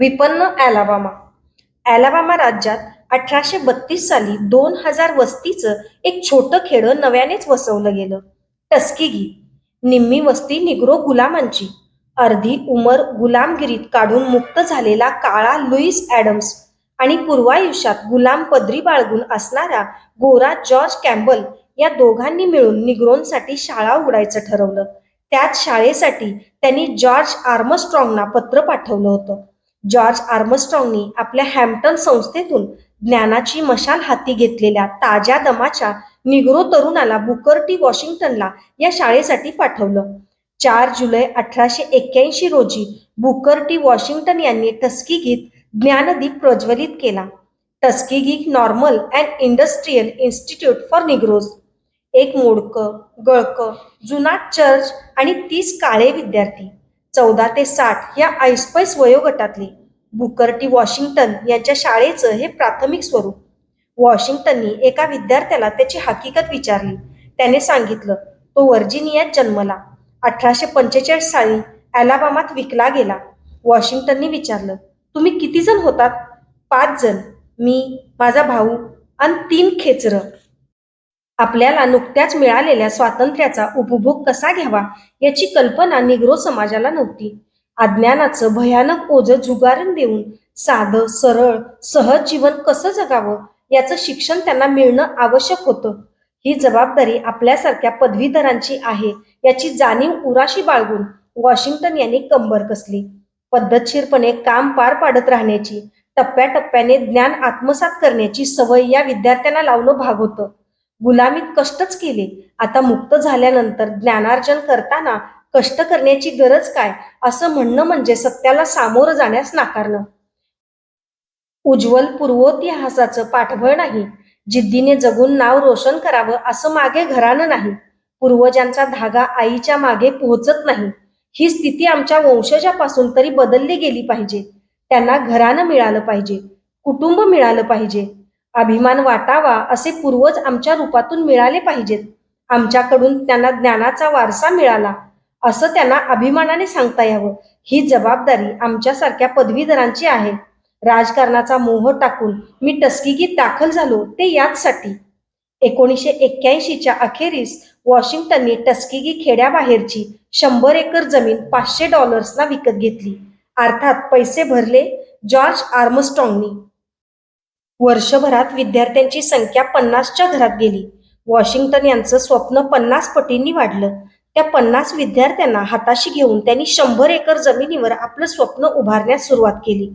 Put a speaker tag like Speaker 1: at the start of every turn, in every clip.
Speaker 1: विपन्न ॲलाबामा ॲलाबामा राज्यात अठराशे बत्तीस साली दोन हजार वस्तीचं एक छोटं खेडं नव्यानेच वसवलं गेलं. टस्किगी निम्मी वस्ती निग्रो गुलामांची. अर्धी उमर गुलामगिरीत काढून मुक्त झालेला काळा लुईस ॲडम्स आणि पूर्वायुष्यात गुलाम पदरी बाळगून असणारा गोरा जॉर्ज कॅम्बल या दोघांनी मिळून निग्रोंसाठी शाळा उघडायचं ठरवलं. त्याच शाळेसाठी त्यांनी जॉर्ज आर्मस्ट्रॉंगना पत्र पाठवलं होतं. जॉर्ज आर्मस्ट्रॉंगनी आपल्या हॅम्प्टन संस्थेतून ज्ञानाची मशाल हाती घेतलेल्या ताज्या दमाच्या निग्रो तरुणाला बुकर टी वॉशिंग्टनला या शाळेसाठी पाठवलं. चार जुलै अठराशे एक्क्याऐंशी रोजी बुकर टी वॉशिंग्टन यांनी टस्किगीत ज्ञानदीप प्रज्वलित केला. Tuskegee normal and industrial institute for Negroes. एक मोडकं गळकं जुनाट चर्च आणि तीस काळे विद्यार्थी. चौदा ते साठ या ऐसपैस वयोगटातली बुकर्टी वॉशिंग्टन यांच्या शाळेचं हे प्राथमिक स्वरूप. वॉशिंग्टननी एका विद्यार्थ्याला त्याची हकीकत विचारली. त्याने सांगितलं तो व्हर्जिनियात जन्मला. अठराशे पंचेचाळीस साली अलाबामात विकला गेला. वॉशिंग्टननी विचारलं तुम्ही किती जण होतात? पाच जण. मी माझा भाऊ आणि तीन खेचरं. आपल्याला नुकत्याच मिळालेल्या स्वातंत्र्याचा उपभोग कसा घ्यावा याची कल्पना निग्रो समाजाला नव्हती. अज्ञानाचं भयानक ओझं झुगारून देऊन साधं सरळ सहज जीवन कसं जगावं याचं शिक्षण त्यांना मिळणं आवश्यक होतं. ही जबाबदारी आपल्यासारख्या पदवीधरांची आहे याची जाणीव उराशी बाळगून वॉशिंग्टन यांनी कंबर कसली. पद्धतशीरपणे काम पार पाडत राहण्याची टप्प्याटप्प्याने ज्ञान आत्मसात करण्याची सवय या विद्यार्थ्यांना लावणं भाग होतं. गुलामीत कष्टच केले. आता मुक्त झाल्यानंतर ज्ञानार्जन करताना कष्ट करण्याची गरज काय? असं म्हणणं म्हणजे सत्याला सामोरं जाण्यास नाकारणं उज्ज्वल पूर्वोतिहासाचं पाठबळ नाही. जिद्दीने जगून नाव रोशन करावं असं मागे घरानं नाही. पूर्वजांचा धागा आईच्या मागे पोहोचत नाही. ही स्थिती आमच्या वंशजापासून तरी बदलली गेली पाहिजे. त्यांना घरानं मिळालं पाहिजे. कुटुंब मिळालं पाहिजे. अभिमान वाटावा असे पूर्वज आमच्या रूपातून मिळाले पाहिजेत. आमच्याकडून त्यांना ज्ञानाचा वारसा मिळाला. असं त्यांना अभिमानाने सांगता यावं. ही जबाबदारी आमच्यासारख्या पदवीधरांची आहे. राजकारणाचा मोह टाकून मी टस्किगीत दाखल झालो ते याचसाठी. एकोणीसशे एक्क्याऐंशीच्या अखेरीस वॉशिंग्टनने टस्किगी खेड्याबाहेरची शंभर एकर जमीन पाचशे डॉलर्सना विकत घेतली. अर्थात पैसे भरले जॉर्ज आर्मस्ट्रॉंगनी. वर्षभरात विद्यार्थ्यांची संख्या पन्नासच्या घरात गेली. वॉशिंग्टन यांचं स्वप्न पन्नास पटींनी वाढलं. त्या पन्नास विद्यार्थ्यांना हाताशी घेऊन त्यांनी शंभर एकर जमिनीवर आपलं स्वप्न उभारण्यास सुरुवात केली.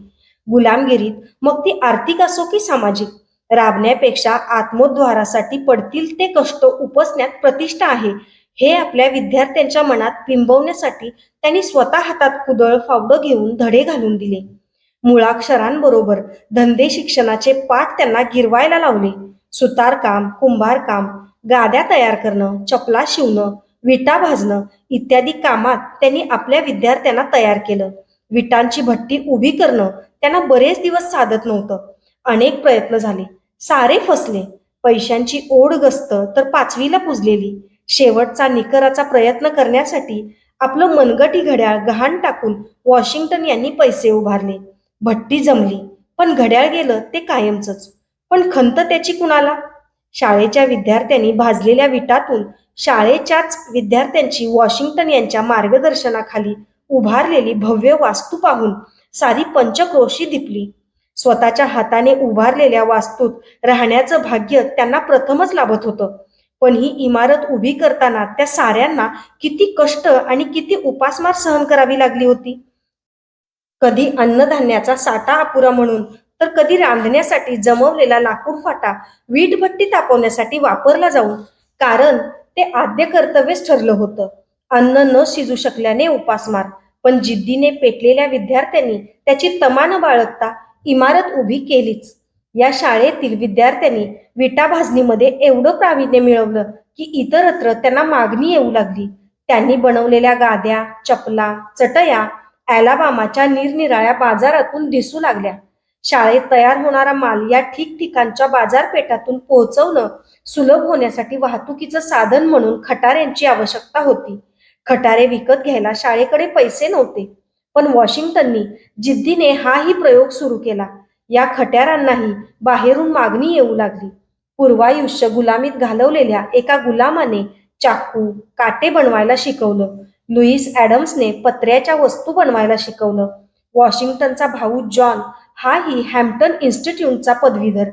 Speaker 1: गुलामगिरीत मग ती आर्थिक असो की सामाजिक राबण्यापेक्षा आत्मोद्धारासाठी पडतील ते कष्ट उपसण्यात प्रतिष्ठा आहे हे आपल्या विद्यार्थ्यांच्या मनात बिंबवण्यासाठी त्यांनी स्वतः हातात कुदळ फावडं घेऊन धडे घालून दिले. मुळाक्षरांबरोबर धंदे शिक्षणाचे पाठ त्यांना गिरवायला लावले. सुतारकाम कुंभारकाम गाद्या तयार करणं चपला शिवणं विटा भाजणं इत्यादी कामात त्यांनी आपल्या विद्यार्थ्यांना तयार केलं. विटांची भट्टी उभी करणं त्यांना बरेच दिवस साधत नव्हतं. अनेक प्रयत्न झाले. सारे फसले. पैशांची ओढ गस्त तर पाचवीला पुजलेली. शेवटचा निकराचा प्रयत्न करण्यासाठी आपलं मनगटी घड्याळ गहाण टाकून वॉशिंग्टन यांनी पैसे उभारले. भट्टी जमली. पण घड्याळ गेलं ते कायमचंच. पण खंत त्याची कुणाला? शाळेच्या विद्यार्थ्यांनी भाजलेल्या विटातून शाळेच्याच विद्यार्थ्यांची वॉशिंग्टन यांच्या मार्गदर्शनाखाली उभारलेली भव्य वास्तू पाहून सारी पंचक्रोशी दिपली. स्वतःच्या हाताने उभारलेल्या वास्तूत राहण्याचं भाग्य त्यांना प्रथमच लाभत होतं. पण ही इमारत उभी करताना त्या साऱ्यांना किती कष्ट आणि किती उपासमार सहन करावी लागली होती. कधी अन्नधान्याचा साठा अपुरा म्हणून तर कधी रांधण्यासाठी जमवलेला लाकूड फाटा वीटभट्टी तापवण्यासाठी वापरला जाऊन कारण ते आद्य कर्तव्यच ठरलं होतं. अन्न न शिजू शकल्याने उपासमार पण जिद्दीने पेटलेल्या विद्यार्थ्यांनी त्याची तमा न बाळगता इमारत उभी केलीच. या शाळेतील विद्यार्थ्यांनी विटा भाजणीमध्ये एवढं प्रावीण्य मिळवलं की इतरत्र त्यांना मागणी येऊ लागली. त्यांनी बनवलेल्या गाद्या चपला चटया ॲलाबामाच्या निरनिराळ्या बाजारातून दिसू लागल्या. शाळेत तयार होणारा माल या ठिकठिकाणच्या बाजारपेठातून पोहोचवणं सुलभ होण्यासाठी वाहतुकीचं साधन म्हणून खटाऱ्यांची आवश्यकता होती. खटारे विकत घ्यायला शाळेकडे पैसे नव्हते पण वॉशिंग्टननी जिद्दीने हाही प्रयोग सुरू केला. या खट्यारांनाही बाहेरून मागणी येऊ लागली. पूर्वायुष्य गुलामीत घालवलेल्या एका गुलामाने चाकू काटे बनवायला शिकवलं. लुईस ॲडम्सने पत्र्याच्या वस्तू बनवायला शिकवलं. वॉशिंग्टनचा भाऊ जॉन हाही हॅम्प्टन इन्स्टिट्यूटचा पदवीधर.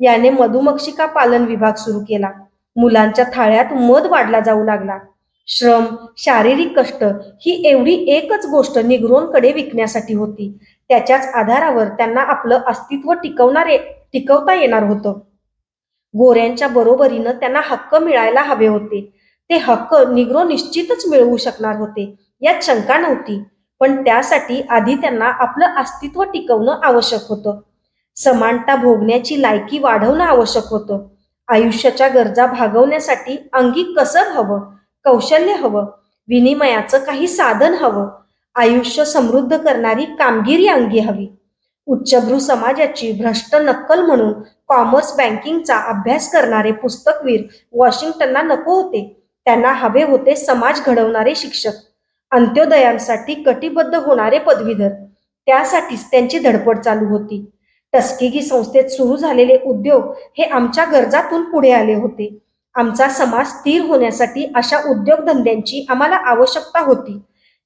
Speaker 1: याने मधुमक्षिका पालन विभाग सुरू केला. मुलांच्या थाळ्यात मध वाढला जाऊ लागला. श्रम शारीरिक कष्ट ही एवढी एकच गोष्ट निग्रोंकडे विकण्यासाठी होती. त्याच्याच आधारावर त्यांना आपलं अस्तित्व टिकवणारे टिकवता येणार होतं. गोऱ्यांच्या बरोबरीनं त्यांना हक्क मिळायला हवे होते. ते हक्क निग्रो निश्चितच मिळवू शकणार होते यात शंका नव्हती. पण त्यासाठी आधी त्यांना आपलं अस्तित्व टिकवणं आवश्यक होतं. समानता भोगण्याची लायकी वाढवणं आवश्यक होतं. आयुष्याच्या गरजा भागवण्यासाठी अंगी कसं हवं कौशल्य हवं विनिमयाचं काही साधन हवं आयुष्य समृद्ध करणारी कामगिरी अंगी हवी. उच्चभ्रू समाजाची भ्रष्ट नक्कल म्हणून कॉमर्स बँकिंगचा अभ्यास करणारे पुस्तकवीर वॉशिंग्टनला नको होते. त्यांना हवे होते समाज घडवणारे शिक्षक अंत्योदयांसाठी कटिबद्ध होणारे पदवीधर. त्यासाठीच त्यांची धडपड चालू होती. टस्किगी संस्थेत सुरू झालेले उद्योग हे आमच्या गरजातून पुढे आले होते. आमचा समाज स्थिर होण्यासाठी अशा उद्योगधंद्यांची आम्हाला आवश्यकता होती.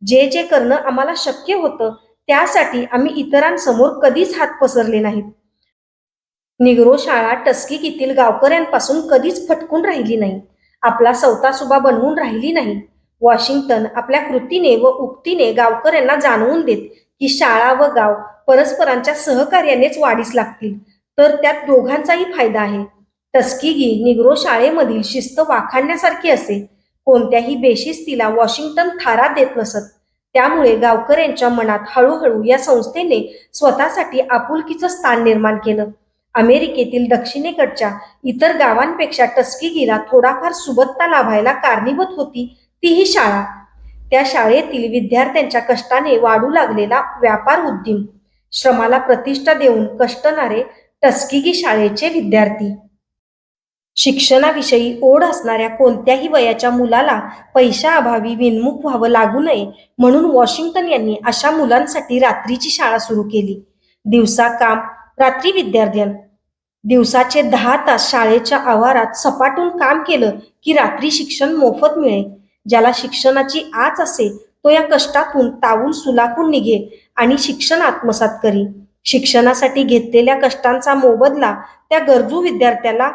Speaker 1: जे जे करणं आम्हाला शक्य होतं त्यासाठी आम्ही इतरांसमोर कधीच हात पसरले नाहीत. निग्रो शाळा टस्किकीतील गावकऱ्यांपासून कधीच फटकून राहिली नाही. आपला सवतासुभा बनवून राहिली नाही. वॉशिंग्टन आपल्या कृतीने व उक्तीने गावकऱ्यांना जाणवून देत की शाळा व गाव परस्परांच्या सहकार्यानेच वाढीस लागतील. तर त्यात दोघांचाही फायदा आहे. टस्किगी निग्रो शाळेमधील शिस्त वाखाणण्यासारखी असे. कोणत्याही बेशिस्तीला वॉशिंग्टन थारा देत नसत. त्यामुळे गावकऱ्यांच्या मनात हळूहळू या संस्थेने स्वतःसाठी आपुलकीचं स्थान निर्माण केलं. अमेरिकेतील दक्षिणेकडच्या इतर गावांपेक्षा टस्किगीला थोडाफार सुबत्ता लाभायला कारणीभूत होती ती ही शाळा. त्या शाळेतील विद्यार्थ्यांच्या कष्टाने वाढू लागलेला व्यापार उद्यम श्रमाला प्रतिष्ठा देऊन कष्टणारे टस्किगी शाळेचे विद्यार्थी. शिक्षणाविषयी ओढ असणाऱ्या कोणत्याही वयाच्या मुलाला पैशाअभावी विनमुख व्हावं लागू नये म्हणून वॉशिंग्टन यांनी अशा मुलांसाठी रात्रीची शाळा सुरू केली. दिवसा काम रात्री विद्यार्थ्यां दिवसाचे दहा तास शाळेच्या आवारात सपाटून काम केलं की रात्री शिक्षण मोफत मिळे ज्याला शिक्षणाची आच असे तो या कष्टातून तावून सुलाखून निघे आणि शिक्षण आत्मसात करी. शिक्षणासाठी घेतलेल्या कष्टांचा मोबदला त्या गरजू विद्यार्थ्याला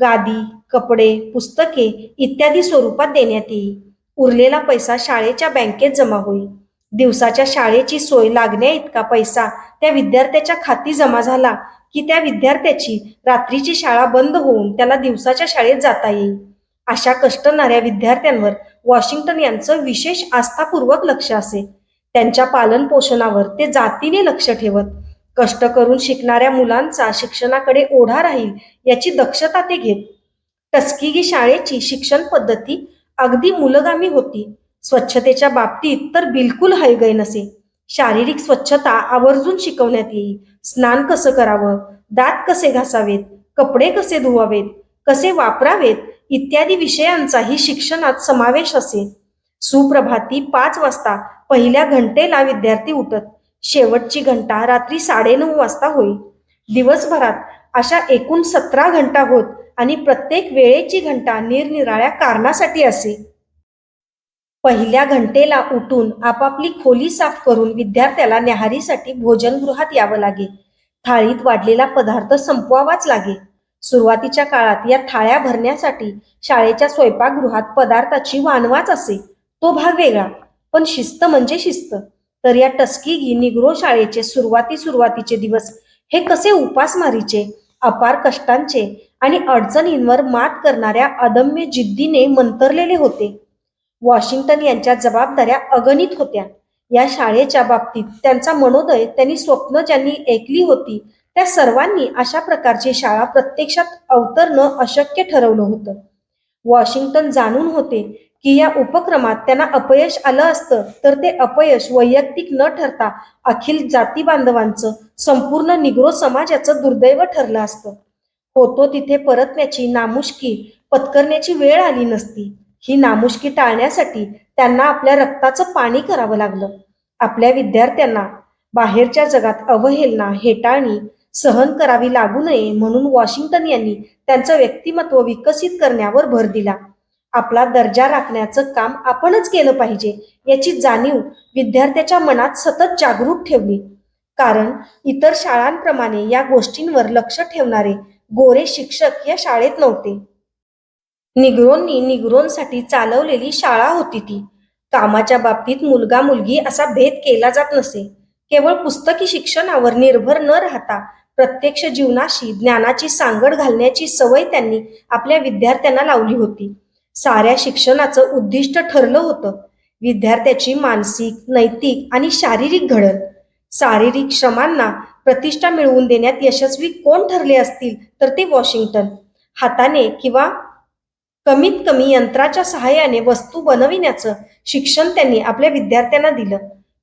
Speaker 1: गादी कपडे पुस्तके इत्यादी स्वरूपात देण्यात येईल. उरलेला पैसा शाळेच्या बँकेत जमा होईल. दिवसाच्या शाळेची सोय लागण्या इतका पैसा. त्या विद्यार्थ्याच्या खाती जमा झाला की त्या विद्यार्थ्याची रात्रीची शाळा बंद होऊन त्याला दिवसाच्या शाळेत जाता येईल. अशा कष्टणाऱ्या विद्यार्थ्यांवर वॉशिंग्टन यांचं विशेष आस्थापूर्वक लक्ष असे. त्यांच्या पालन पोषणावर ते जातीने लक्ष ठेवत कष्ट करून शिकणाऱ्या मुलांचा शिक्षणाकडे ओढा राहील याची दक्षता ते घेत. टस्किगी शाळेची शिक्षण पद्धती अगदी मूलगामी होती. स्वच्छतेच्या बाबतीत तर बिलकुल हयगय नसे. शारीरिक स्वच्छता आवर्जून शिकवण्यात येईल स्नान कसं करावं? दात कसे घासावेत? कपडे कसे धुवावेत? कसे वापरावेत? इत्यादी विषयांचाही शिक्षणात समावेश असे. सुप्रभाती पाच वाजता पहिल्या घंटेला विद्यार्थी उठत. शेवटची घंटा रात्री साडेनऊ वाजता होईल दिवसभरात अशा एकूण सतरा घंटा होत आणि प्रत्येक वेळेची घंटा निरनिराळ्या कारणासाठी असे. पहिल्या घंटेला उठून आपापली खोली साफ करून विद्यार्थ्याला न्याहारीसाठी भोजनगृहात यावं लागे. थाळीत वाढलेला पदार्थ संपवावाच लागे. सुरुवातीच्या काळात या थाळ्या भरण्यासाठी शाळेच्या स्वयंपाकगृहात पदार्थाची वानवाच असे. तो भाग वेगळा पण शिस्त म्हणजे शिस्त. तर या टस्किगी निग्रो शाळेचे सुरुवाती सुरुवातीचे दिवस हे कसे उपासमारीचे अपार कष्टांचे आणि अडचणींवर मात करणाऱ्या अदम्य जिद्दीने मंतरलेले होते. वॉशिंग्टन यांच्या जबाबदाऱ्या अगणित होत्या. या शाळेच्या बाबतीत त्यांचा मनोदय त्यांनी स्वप्न ज्यांनी ऐकली होती त्या सर्वांनी अशा प्रकारची शाळा प्रत्यक्षात अवतरणं अशक्य ठरवलं होतं. वॉशिंग्टन जाणून होते की या उपक्रमात त्यांना अपयश आलं असतं तर ते अपयश वैयक्तिक न ठरता अखिल जाती बांधवांचं संपूर्ण निग्रो समाजाचं दुर्दैव ठरलं असतं. होतो तिथे परतण्याची नामुष्की पत्करण्याची वेळ आली नसती. ही नामुष्की टाळण्यासाठी त्यांना आपल्या रक्ताचं पाणी करावं लागलं. आपल्या विद्यार्थ्यांना बाहेरच्या जगात अवहेलना हेटाळणी सहन करावी लागू नये म्हणून वॉशिंग्टन यांनी त्यांचं व्यक्तिमत्व विकसित करण्यावर भर दिला. आपला दर्जा राखण्याचं काम आपणच केलं पाहिजे याची जाणीव विद्यार्थ्याच्या मनात सतत जागरूक ठेवली. कारण इतर शाळांप्रमाणे या गोष्टींवर लक्ष ठेवणारे गोरे शिक्षक या शाळेत नव्हते. निग्रोंनी निग्रोंसाठी चालवलेली शाळा होती ती. कामाच्या बाबतीत मुलगा मुलगी असा भेद केला जात नसे. केवळ पुस्तकी शिक्षणावर निर्भर न राहता प्रत्यक्ष जीवनाशी ज्ञानाची सांगड घालण्याची सवय त्यांनी आपल्या विद्यार्थ्यांना लावली होती. साऱ्या शिक्षणाचं उद्दिष्ट ठरलं होतं. विद्यार्थ्याची मानसिक नैतिक आणि शारीरिक घडण. शारीरिक श्रमांना प्रतिष्ठा मिळवून देण्यात यशस्वी कोण ठरले असतील तर ते वॉशिंग्टन. हाताने किंवा कमीत कमी यंत्राच्या सहाय्याने वस्तू बनविण्याचं शिक्षण त्यांनी आपल्या विद्यार्थ्यांना दिलं.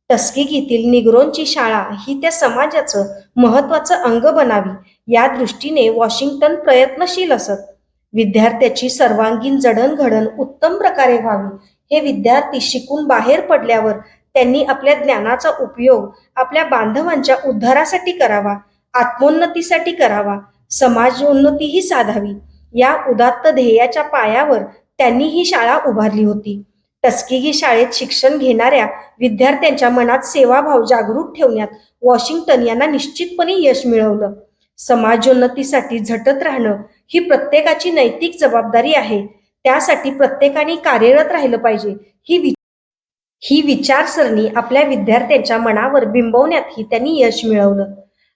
Speaker 1: टस्किगीतील निग्रोनची शाळा ही त्या समाजाचं महत्वाचं अंग बनावी या दृष्टीने वॉशिंग्टन प्रयत्नशील असत. विद्यार्थ्याची सर्वांगीण जडणघडण उत्तम प्रकारे व्हावी हे विद्यार्थी शिकून बाहेर पडल्यावर त्यांनी आपल्या ज्ञानाचा उपयोग आपल्या बांधवांच्या उद्धारासाठी करावा आत्मोन्नतीसाठी करावा समाजोन्नतीही साधावी. या उदात्त ध्येयाच्या पायावर त्यांनी ही शाळा उभारली होती. टस्किगी शाळेत शिक्षण घेणाऱ्या विद्यार्थ्यांच्या मनात सेवाभाव जागरूक ठेवण्यात वॉशिंग्टन यांना निश्चितपणे यश मिळवलं. समाजोन्नतीसाठी झटत राहणं ही प्रत्येकाची नैतिक जबाबदारी आहे. त्यासाठी प्रत्येकाने कार्यरत राहिलं पाहिजे. ही वि ही विचारसरणी आपल्या विद्यार्थ्यांच्या मनावर बिंबवण्यातही त्यांनी यश मिळवलं.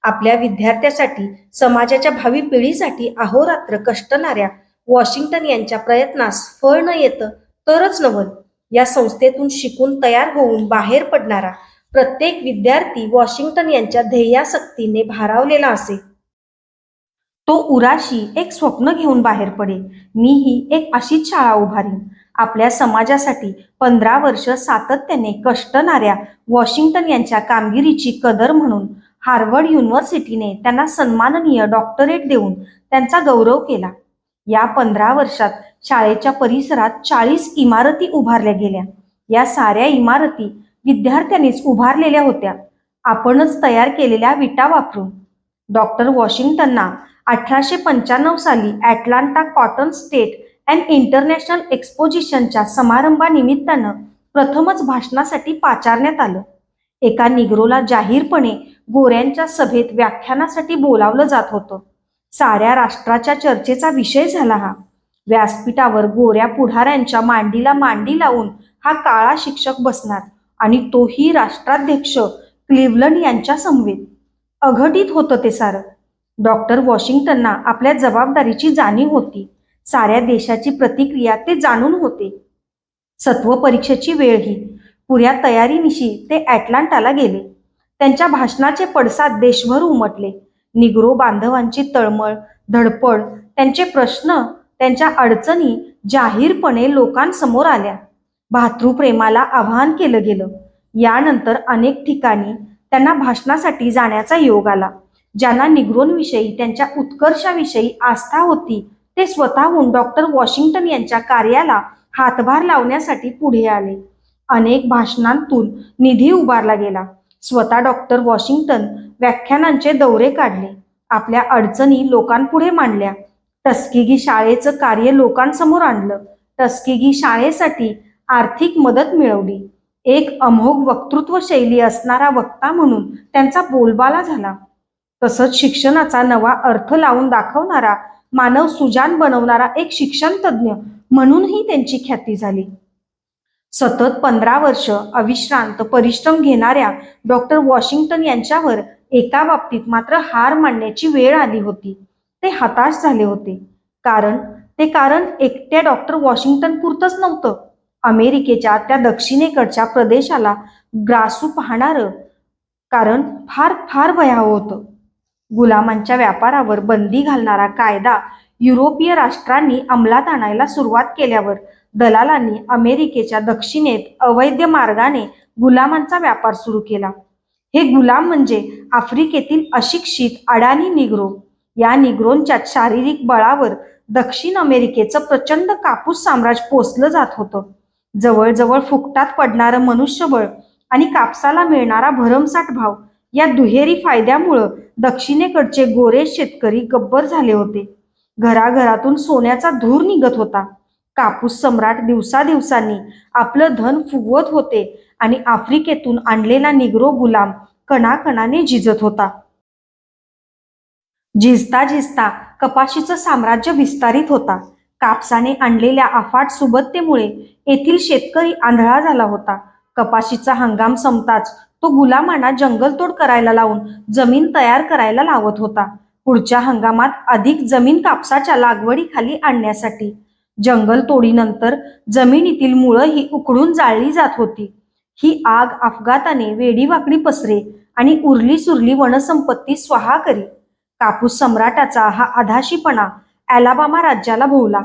Speaker 1: आपल्या विद्यार्थ्यासाठी समाजाच्या भावी पिढीसाठी अहोरात्र कष्टणाऱ्या वॉशिंग्टन यांच्या प्रयत्नास फळ न येतं तरच नवल या संस्थेतून शिकून तयार होऊन बाहेर पडणारा प्रत्येक विद्यार्थी वॉशिंग्टन यांच्या ध्येयासक्तीने भारावलेला असे. तो उराशी एक स्वप्न घेऊन बाहेर पडेल. मीही एक अशीच शाळा उभारीन. आपल्या समाजासाठी पंधरा वर्ष सातत्याने कष्टणाऱ्या वॉशिंग्टन यांच्या कामगिरीची कदर म्हणून हार्वर्ड युनिव्हर्सिटीने त्यांना सन्माननीय डॉक्टरेट देऊन त्यांचा गौरव केला. या पंधरा वर्षात शाळेच्या परिसरात चाळीस इमारती उभारल्या गेल्या. या साऱ्या इमारती विद्यार्थ्यांनीच उभारलेल्या होत्या. आपणच तयार केलेल्या विटा वापरून. डॉक्टर वॉशिंग्टनना अठराशे पंच्याण्णव साली Atlanta cotton state and international एक्सपोजिशनच्या समारंभानिमित्तानं प्रथमच भाषणासाठी पाचारण्यात आलं. एका निग्रोला जाहीरपणे गोऱ्यांच्या सभेत व्याख्यानासाठी बोलावलं जात होतं. साऱ्या राष्ट्राच्या चर्चेचा विषय झाला हा. व्यासपीठावर गोऱ्या पुढाऱ्यांच्या मांडीला मांडी लावून हा काळा शिक्षक बसणार आणि तोही राष्ट्राध्यक्ष क्लिव्हलंड यांच्या समवेत. अघटित होतं ते सारं. डॉक्टर वॉशिंग्टनना आपल्या जबाबदारीची जाणीव होती. साऱ्या देशाची प्रतिक्रिया ते जाणून होते. सत्व परीक्षेची वेळ ही. पुऱ्या तयारीनिशी ते अॅटलांटाला गेले. त्यांच्या भाषणाचे पडसाद देशभर उमटले. निग्रो बांधवांची तळमळ धडपड त्यांचे प्रश्न त्यांच्या अडचणी जाहीरपणे लोकांसमोर आल्या. भातृप्रेमाला आवाहन केलं गेलं. यानंतर अनेक ठिकाणी त्यांना भाषणासाठी जाण्याचा योग आला. ज्यांना निग्रोंविषयी त्यांच्या उत्कर्षाविषयी आस्था होती ते स्वतःहून डॉक्टर वॉशिंग्टन यांच्या कार्याला हातभार लावण्यासाठी पुढे आले. अनेक भाषणांतून निधी उभारला गेला. स्वतः डॉक्टर वॉशिंग्टन व्याख्यानांचे दौरे काढले. आपल्या अडचणी लोकांपुढे मांडल्या. टस्किगी शाळेचं कार्य लोकांसमोर आणलं. टस्किगी शाळेसाठी आर्थिक मदत मिळवली. एक अमोघ वक्तृत्व शैली असणारा वक्ता म्हणून त्यांचा बोलबाला झाला. तसंच शिक्षणाचा नवा अर्थ लावून दाखवणारा मानव सुजान बनवणारा एक शिक्षण तज्ज्ञ म्हणूनही त्यांची ख्याती झाली. सतत पंधरा वर्ष अविश्रांत परिश्रम घेणाऱ्या डॉक्टर वॉशिंग्टन यांच्यावर एका बाबतीत मात्र हार मानण्याची वेळ आली होती. ते हताश झाले होते. कारण ते कारण एकट्या डॉक्टर वॉशिंग्टन पुरतंच नव्हतं. अमेरिकेच्या त्या दक्षिणेकडच्या प्रदेशाला ग्रासू पाहणारं कारण फार फार भयावह होतं. गुलामांच्या व्यापारावर बंदी घालणारा कायदा युरोपीय राष्ट्रांनी अंमलात आणायला सुरुवात केल्यावर दलालांनी अमेरिकेच्या दक्षिणेत अवैध मार्गाने गुलामांचा व्यापार सुरू केला. हे गुलाम म्हणजे आफ्रिकेतील अशिक्षित अडाणी निग्रो. या निग्रोंच्या शारीरिक बळावर दक्षिण अमेरिकेचं प्रचंड कापूस साम्राज्य पोचलं जात होतं. जवळजवळ फुकटात पडणारं मनुष्यबळ आणि कापसाला मिळणारा भरमसाठ भाव या दुहेरी फायद्यामुळं दक्षिणेकडचे गोरे शेतकरी गब्बर झाले होते. घराघरातून सोन्याचा धूर निघत होता. कापूस सम्राट दिवसादिवसांनी आपलं धन फुगवत होते आणि आफ्रिकेतून आणलेला निग्रो गुलाम कणाकणाने झिजत होता. झिजता झिजता कपाशीचं साम्राज्य विस्तारित होता. कापसाने आणलेल्या अफाट सुबत्तेमुळे येथील शेतकरी आंधळा झाला होता. कपाशीचा हंगाम संपताच तो गुलामांना जंगलतोड करायला लावून जमीन तयार करायला लावत होता. पुढच्या हंगामात अधिक जमीन कापसाच्या लागवडीखाली आणण्यासाठी जंगल तोडीनंतर जमिनीतील मुळं ही उकडून जाळली जात होती. ही आग अपघाताने वेडीवाकडी पसरे आणि उरली सुरली वनसंपत्ती स्वाहा करी. कापूस सम्राटाचा हा आधाशीपणा अॅलाबामा राज्याला भोवला.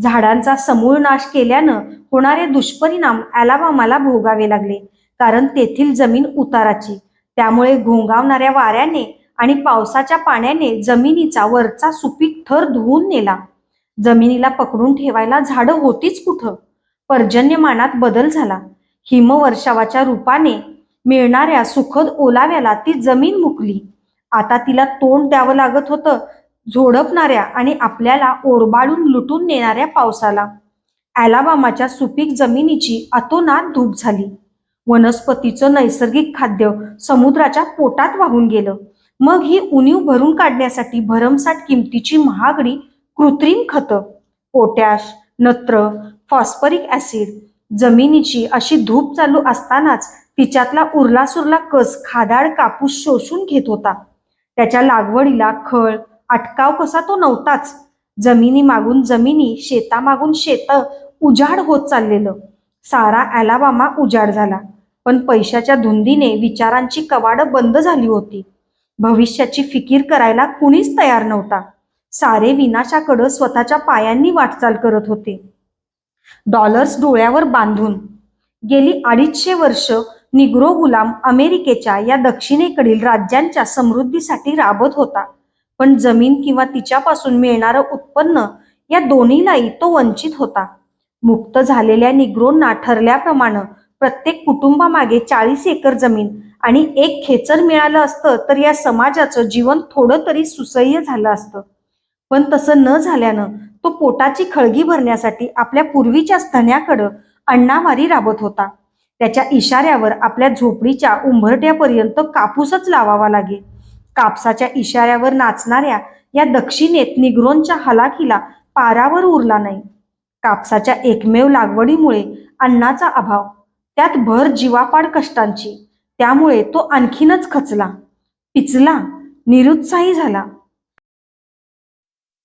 Speaker 1: झाडांचा समूळ नाश केल्यानं होणारे दुष्परिणाम अॅलाबामाला भोगावे लागले. कारण तेथील जमीन उताराची. त्यामुळे घोंगावणाऱ्या वाऱ्याने आणि पावसाच्या पाण्याने जमिनीचा वरचा सुपीक थर धुवून नेला. जमिनीला पकडून ठेवायला झाडं होतीच कुठं? पर्जन्यमानात बदल झाला. हिमवर्षावाच्या रूपाने मिळणाऱ्या सुखद ओलाव्याला ती जमीन मुकली. आता तिला तोंड द्यावं लागत होतं झोडपणाऱ्या आणि आपल्याला ओरबाडून लुटून नेणाऱ्या पावसाला. अॅलाबामाच्या सुपीक जमिनीची अतोनात धूप झाली. वनस्पतीचं नैसर्गिक खाद्य समुद्राच्या पोटात वाहून गेलं. मग ही उणीव भरून काढण्यासाठी भरमसाठ किमतीची महागडी कृत्रिम खतं पोटॅश नत्र फॉस्फरिक ऍसिड जमिनीची अशी धूप चालू असतानाच तिच्यातला उरला सुरला कस खादाड कापूस शोषून घेत होता. त्याच्या लागवडीला खळ अटकाव कसा तो नव्हताच. जमिनी मागून जमिनी शेतामागून शेत उजाड होत चाललेलं. सारा अॅलाबामा उजाड झाला. पण पैशाच्या धुंदीने विचारांची कवाडं बंद झाली होती. भविष्याची फिकीर करायला कुणीच तयार नव्हता. सारे विनाशाकडं स्वतःच्या पायांनी वाटचाल करत होते. डॉलर्स डोळ्यावर बांधून गेली अडीचशे वर्ष निग्रो गुलाम अमेरिकेच्या या दक्षिणेकडील राज्यांच्या समृद्धीसाठी राबत होता. पण जमीन किंवा तिच्यापासून मिळणारं उत्पन्न या दोन्हीलाही तो वंचित होता. मुक्त झालेल्या निग्रोंना ठरल्याप्रमाणे प्रत्येक कुटुंबामागे चाळीस एकर जमीन आणि एक खेचर मिळालं असतं तर या समाजाचं जीवन थोडं तरी सुसह्य झालं असतं. पण तसं न झाल्यानं तो पोटाची खळगी भरण्यासाठी आपल्या पूर्वीच्या स्तन्याकडं अण्णावारी राबत होता. त्याच्या इशाऱ्यावर आपल्या झोपडीच्या उंबरट्यापर्यंत कापूसच लावावा लागे. कापसाच्या इशाऱ्यावर नाचणाऱ्या या दक्षिणेत निग्रोंच्या हलाखीला पारावर उरला नाही. कापसाच्या एकमेव लागवडीमुळे अन्नाचा अभाव त्यात भर जीवापाड कष्टांची त्यामुळे तो आणखीनच खचला. पिचला निरुत्साही झाला.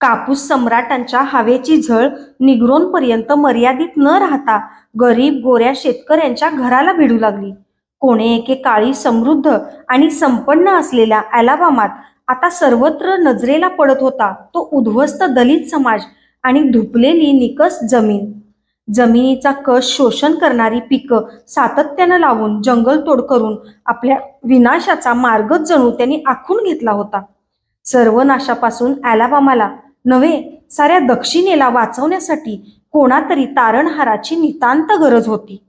Speaker 1: कापूस सम्राटांच्या हवेची झळ निग्रोंपर्यंत मर्यादित न राहता गरीब गोऱ्या शेतकऱ्यांच्या घराला भिडू लागली. कोणे एके काळी समृद्ध आणि संपन्न असलेल्या अलाबामात आता सर्वत्र नजरेला पडत होता तो उद्ध्वस्त दलित समाज आणि धुपलेली निकस जमीन. जमिनीचा कस शोषण करणारी पिकं सातत्यानं लावून जंगलतोड करून आपल्या विनाशाचा मार्गच जणू त्यांनी आखून घेतला होता. सर्वनाशापासून अलाबामाला नव्हे साऱ्या दक्षिणेला वाचवण्यासाठी कोणातरी तारणहाराची नितांत गरज होती.